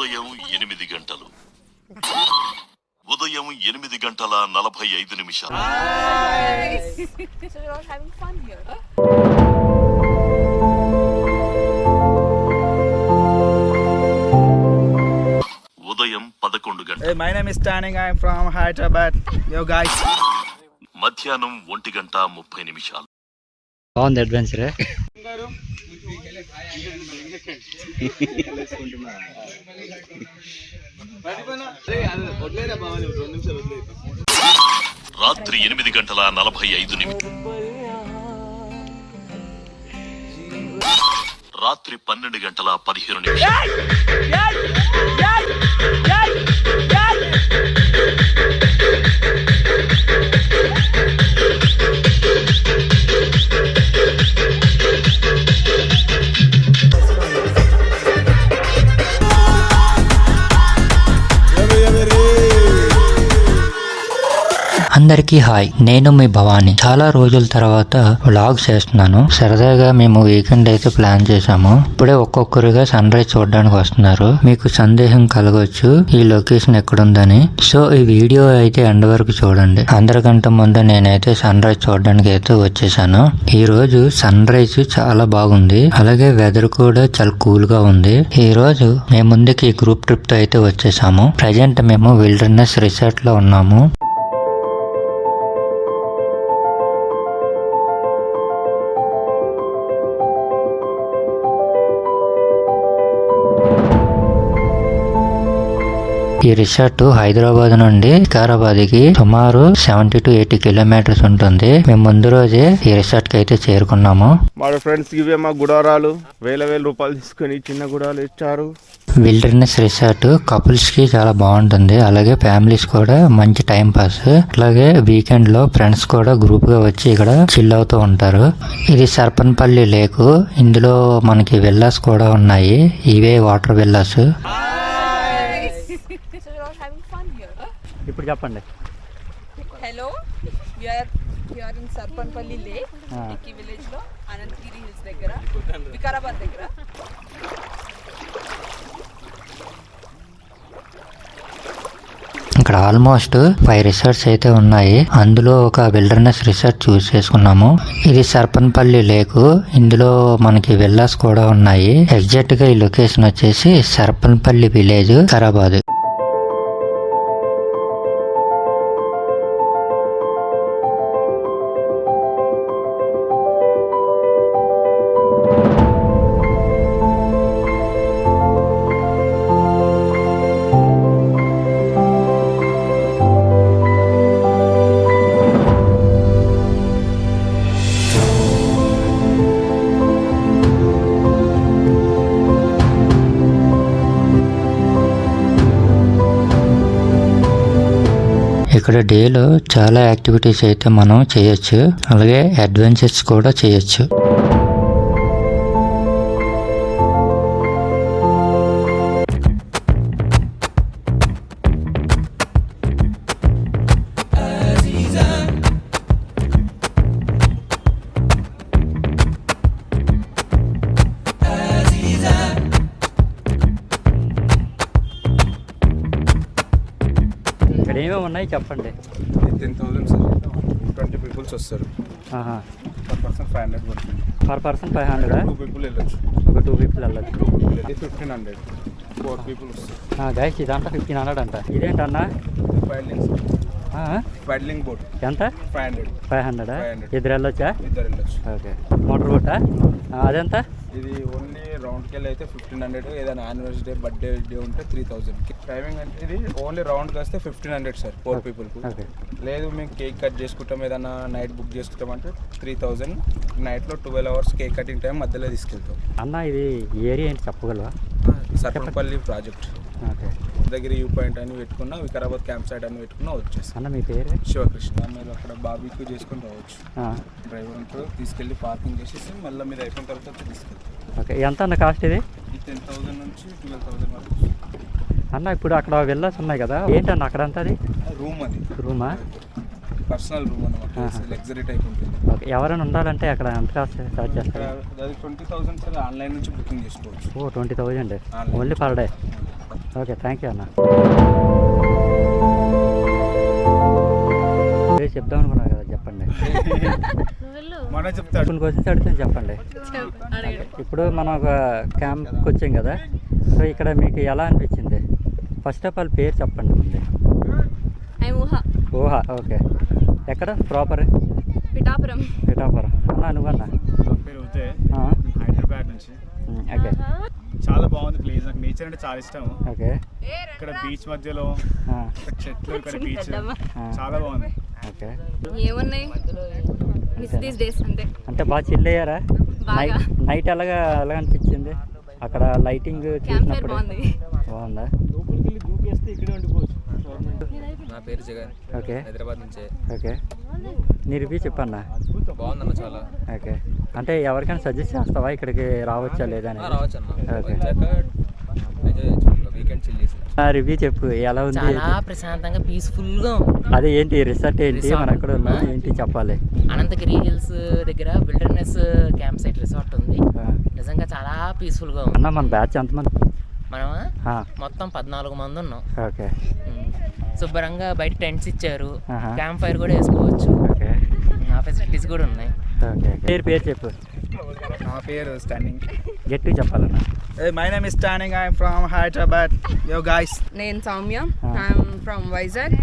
ఉదయం ఎనిమిది గంటలు ఉదయం ఎనిమిది గంటల నలభై ఐదు నిమిషాలు. ఉదయం పదకొండు గంటలు Hey, my name is Tanning. I'm from Hyderabad. Yo, guys. మధ్యాహ్నం ఒంటి గంట ముప్పై నిమిషాలు బాగుంది అడ్వెంచర్ రాత్రి ఎనిమిది గంటల నలభై ఐదు నిమిషం రాత్రి పన్నెండు గంటల పదిహేను నిమిషాలు. అందరికీ హాయ్. నేను మీ భవాని. చాలా రోజుల తర్వాత వ్లాగ్ చేస్తున్నాను. సరదాగా మేము వీకెండ్ అయితే ప్లాన్ చేసాము ఇప్పుడే ఒక్కొక్కరుగా సన్ రైజ్ చూడడానికి వస్తున్నారు. మీకు సందేహం కలగవచ్చు ఈ లొకేషన్ ఎక్కడుందని. సో ఈ వీడియో అయితే ఎండ్ వరకు చూడండి. అందరికంటే ముందు నేనైతే సన్ రైజ్ చూడడానికి అయితే వచ్చేసాను. ఈ రోజు సన్ రైజ్ చాలా బాగుంది. అలాగే వెదర్ కూడా చాలా కూల్గా ఉంది. ఈ రోజు మేము ముందుకి గ్రూప్ ట్రిప్తో అయితే వచ్చేసాము. ప్రజెంట్ మేము విల్డర్నెస్ రిసార్ట్లో ఉన్నాము. ఈ రిసార్ట్ హైదరాబాద్ నుండి వికారాబాద్కి సుమారు సెవెంటీ టు ఎయిటీ కిలోమీటర్స్ ఉంటుంది. మేము ముందు రోజే ఈ రిసార్ట్కి అయితే చేరుకున్నాము. మా ఫ్రెండ్స్ ఇవే మా గుడారాలు. వేల వేల రూపాయలు తీసుకొని చిన్న గుడాలు ఇచ్చారు. విల్డర్నెస్ రిసార్ట్ కపుల్స్కి చాలా బాగుంటుంది. అలాగే ఫ్యామిలీస్ కూడా మంచి టైం పాస్. అలాగే వీకెండ్లో ఫ్రెండ్స్ కూడా గ్రూప్గా వచ్చి ఇక్కడ చిల్ అవుతూ ఉంటారు. ఇది సర్పన్పల్లి లేకు. ఇందులో మనకి విల్లాస్ కూడా ఉన్నాయి. ఇవే వాటర్ విల్లాస్ చెప్పండి. Here in Sarpanpalli Lake, Ikki village లో అనంతగిరి హిల్స్ దగ్గర వికారాబాద్ దగ్గర. ఇక్కడ ఆల్మోస్ట్ ఫైవ్ రిసార్ట్స్ అయితే ఉన్నాయి. అందులో ఒక విల్డర్నెస్ రిసార్ట్ చూస్ చేసుకున్నాము. ఇది సర్పన్పల్లి లేకు ఇందులో మనకి విల్లాస్ కూడా ఉన్నాయి. ఎగ్జాక్ట్గా ఈ లొకేషన్ వచ్చేసి సర్పన్పల్లి విలేజ్ ఖరాబాద్ ఇక్కడ డేలో చాలా యాక్టివిటీస్ అయితే మనం చేయొచ్చు. అలాగే అడ్వెంచర్స్ కూడా చేయొచ్చు. ఏమేమి ఉన్నాయి చెప్పండి. Ten thousand sir. Twenty peoples వస్తారు. పర్ పర్సన్ ఫైవ్ హండ్రెడ్ పడుతుంది. Per person five hundred two people వెళ్ళొచ్చు. ఒక టూ పీపుల్ వెళ్ళచ్చు. ఫిఫ్టీన్ హండ్రెడ్ ఫోర్ పీపుల్ వస్తారు. గైస్ ఇదంతా ఫిఫ్టీన్ హండ్రెడ్ అంట. ఇదేంటన్నా? ఆ? ప్యాడ్లింగ్ బోట్ ఎంత? Five hundred five hundred 500. ఇద్దరు వెళ్ళొచ్చా? ఇద్దరు వెళ్ళొచ్చు. ఓకే. మోటార్ బోటా అదెంత? ఇది ఓన్లీ రౌండ్కి వెళ్ళి అయితే ఫిఫ్టీన్ హండ్రెడ్ ఏదైనా యానివర్సరీ డే బర్త్డే డే ఉంటే త్రీ థౌసండ్ టైమింగ్ అంటే ఇది ఓన్లీ రౌండ్కి వస్తే ఫిఫ్టీన్ హండ్రెడ్ సార్ ఫోర్ పీపుల్కి లేదు మేము కేక్ కట్ చేసుకుంటాం ఏదైనా నైట్ బుక్ చేసుకుంటాం అంటే త్రీ థౌజండ్ నైట్లో twelve hours cake cutting time మధ్యలో తీసుకెళ్తాం. అన్న ఇది ఏరియా ఏంటి చెప్పగలవా? సర్పంపల్లి ప్రాజెక్ట్. దగ్గర వ్యూ పాయింట్ అని పెట్టుకున్నా వికారాబాద్ క్యాంప్ సైట్ అని పెట్టుకున్నా వచ్చేసి అన్న మీ పేరు? శివకృష్ణ. మీరు అక్కడ బాబీక్యూ చేసుకొని రావచ్చు. డ్రైవర్ ఉంటారు తీసుకెళ్ళి పార్కింగ్ చేసేసి మళ్ళీ మీరు అయిపోయిన తర్వాత వచ్చి తీసుకెళ్తారు. ఓకే. ఎంత అన్న కాస్ట్ ఇది? టెన్ థౌసండ్ నుంచి ట్వెల్వ్ థౌసండ్ వరకు అన్న ఇప్పుడు అక్కడ వెళ్ళాల్సి ఉన్నాయి కదా. ఏంటన్న అక్కడ అంతా అది? రూమ్ అది. రూమా? పర్సనల్ రూమ్ అనమాట. లగ్జరీ టైప్ ఉంటుంది. ఓకే. ఎవరైనా ఉండాలంటే అక్కడ ఎంత కాస్ట్ చార్జ్ చేస్తారు? ట్వంటీ థౌసండ్ సార్ ఆన్లైన్ నుంచి బుకింగ్ చేసుకోవచ్చు. ఓ twenty Online. Only per day? Okay thank you అన్న. చెప్దాం అనుకున్నా కదా చెప్పండి. చెప్తాడు. క్వశ్చన్స్ అడుగుతాను చెప్పండి. ఇప్పుడు మనం ఒక క్యాంప్కి వచ్చాం కదా సో ఇక్కడ మీకు ఎలా అనిపించింది? ఫస్ట్ ఆఫ్ ఆల్ పేరు చెప్పండి ముందే. ఐ ఊహ ఓహా ఓకే ఎక్కడ? ప్రాపర్ పిఠాపురం. పిఠాపురం. అన్న నువ్వన్నా? పేరు హైదరాబాద్ నుంచి. ఓకే చాలా బాగుంది ప్లేస్. నాకు నేచర్ అంటే చాలా ఇష్టం. ఓకే. ఇక్కడ బీచ్ మధ్యలో చెట్లు ఇక్కడ బీచ్ చాలా బాగుంది. ఓకే. ఏమున్నాయి? అంటే. బాగా చిల్ అయ్యారా. నైట్ ఎలాగా ఎలా అనిపించింది? అక్కడ లైటింగ్ చూసినప్పుడు. బాగుంది. నా పేరు జగన్. ఓకే. హైదరాబాద్ నుంచే. ఓకే. రివ్యూ చెప్పన్నా? బాగుందన్న చాలా. ఓకే. అంటే ఎవరికైనా సజెస్ట్ చేస్తావా? ఇక్కడికి రావచ్చా లేదా ఆ, రావచ్చు అన్న రివ్యూ చెప్పు. ఎలా ఉంది? చాలా ప్రశాంతంగా పీస్ఫుల్గా అదే ఏంటి? రిసార్ట్ ఏంటి? మనం ఉందా? ఏంటి చెప్పాలి? అనంతగిరి హిల్స్ దగ్గర విల్డర్నెస్ క్యాంప్ సైట్ రిసార్ట్ ఉంది. నిజంగా చాలా పీస్ఫుల్గా ఉంది. అన్న మన బ్యాచ్ ఎంతమంది? మనం ఆ, మొత్తం పద్నాలుగు మంది ఉన్నాం. ఓకే. శుభ్రంగా బయట టెంట్స్ ఇచ్చారు. క్యాంప్ ఫైర్ కూడా వేసుకోవచ్చు. ఓకే. ఫెసిలిటీస్ కూడా ఉన్నాయి. ఓకే పేరు పేరు చెప్పు. నా పేరు స్టాండింగ్ గట్టిగా చెప్పాలన్న. My name is standing I'm from Hyderabad. Yo guys. నేను Soumya. I'm from Vizag.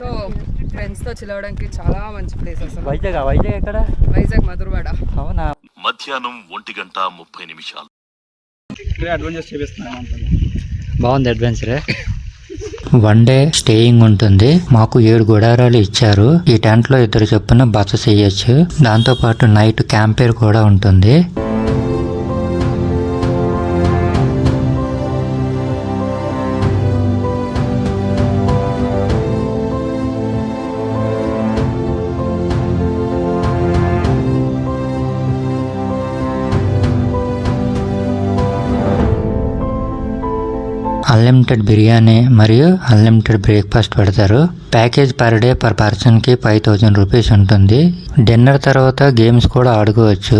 So ఫ్రెండ్స్తో చిలవడానికి చాలా మంచి ప్లేస్ అసలు. వైజాగ్? వైజాగ్ ఎక్కడ? వైజాగ్ మధురవాడ. అవునా? మధ్యాహ్నం ఒంటి గంట ముప్పై నిమిషాలు. అడ్వెంచర్స్ చేపిస్తున్నాను బాగుంది అడ్వెంచరే వన్ డే స్టేయింగ్ ఉంటుంది. మాకు ఏడు గుడారాలు ఇచ్చారు. ఈ టెంట్లో ఇద్దరు చొప్పున బస చేయొచ్చు. దాంతో పాటు నైట్ క్యాంపేర్ కూడా ఉంటుంది. అన్లిమిటెడ్ బిర్యానీ మరియు అన్లిమిటెడ్ బ్రేక్ఫాస్ట్ పెడతారు. ప్యాకేజ్ పర్ డే పర్ పర్సన్కి ఫైవ్ థౌజండ్ రూపీస్ ఉంటుంది. డిన్నర్ తర్వాత గేమ్స్ కూడా ఆడుకోవచ్చు.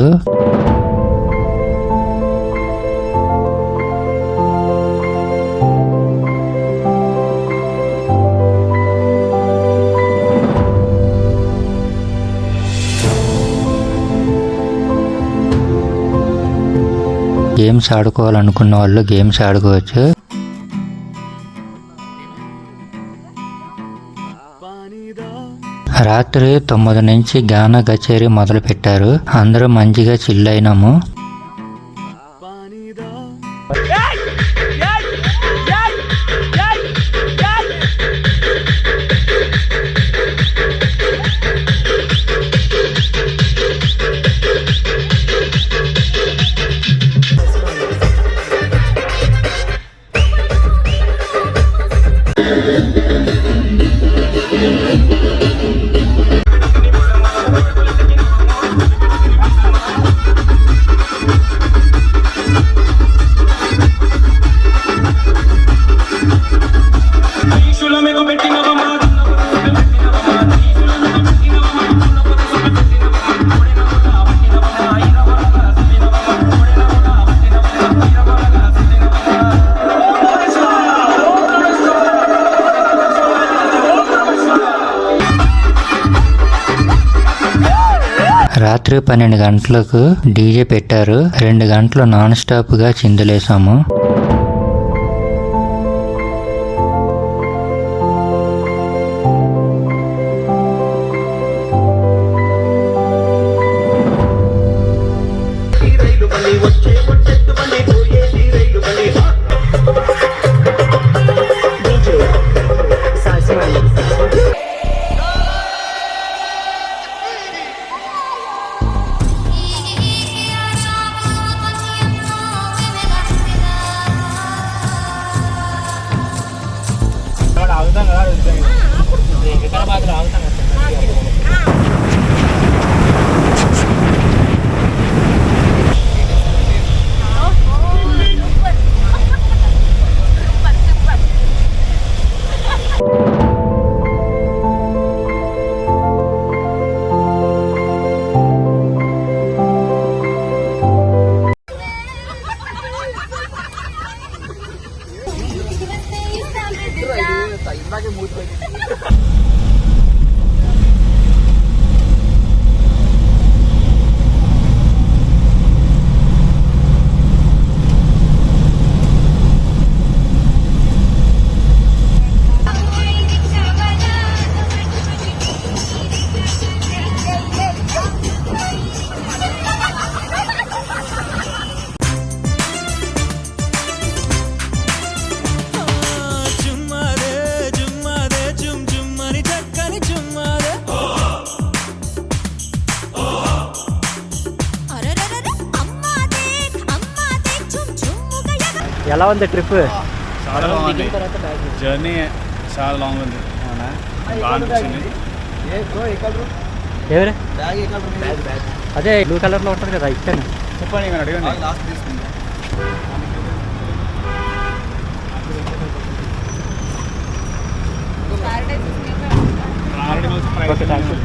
గేమ్స్ ఆడుకోవాలనుకున్న వాళ్ళు గేమ్స్ ఆడుకోవచ్చు. రాత్రి తొమ్మిది నుంచి గాన కచేరీ మొదలుపెట్టారు. అందరూ మంచిగా చిల్ అయినాము రాత్రి పన్నెండు గంటలకు డీజే పెట్టారు. రెండు గంటలు నాన్ స్టాప్గా చిందులేసాము ఆగుతాం కదా వికారాబాద్లో ఆగుతాం కదా ఎలా ఉంది ట్రిప్ చాలా బాగుంది. జర్నీ చాలా లాంగ్ ఉంది. అదే బ్లూ కలర్లో ఉంటుంది కదా ఇచ్చాను చెప్పండి అడిగండి. Okay thank you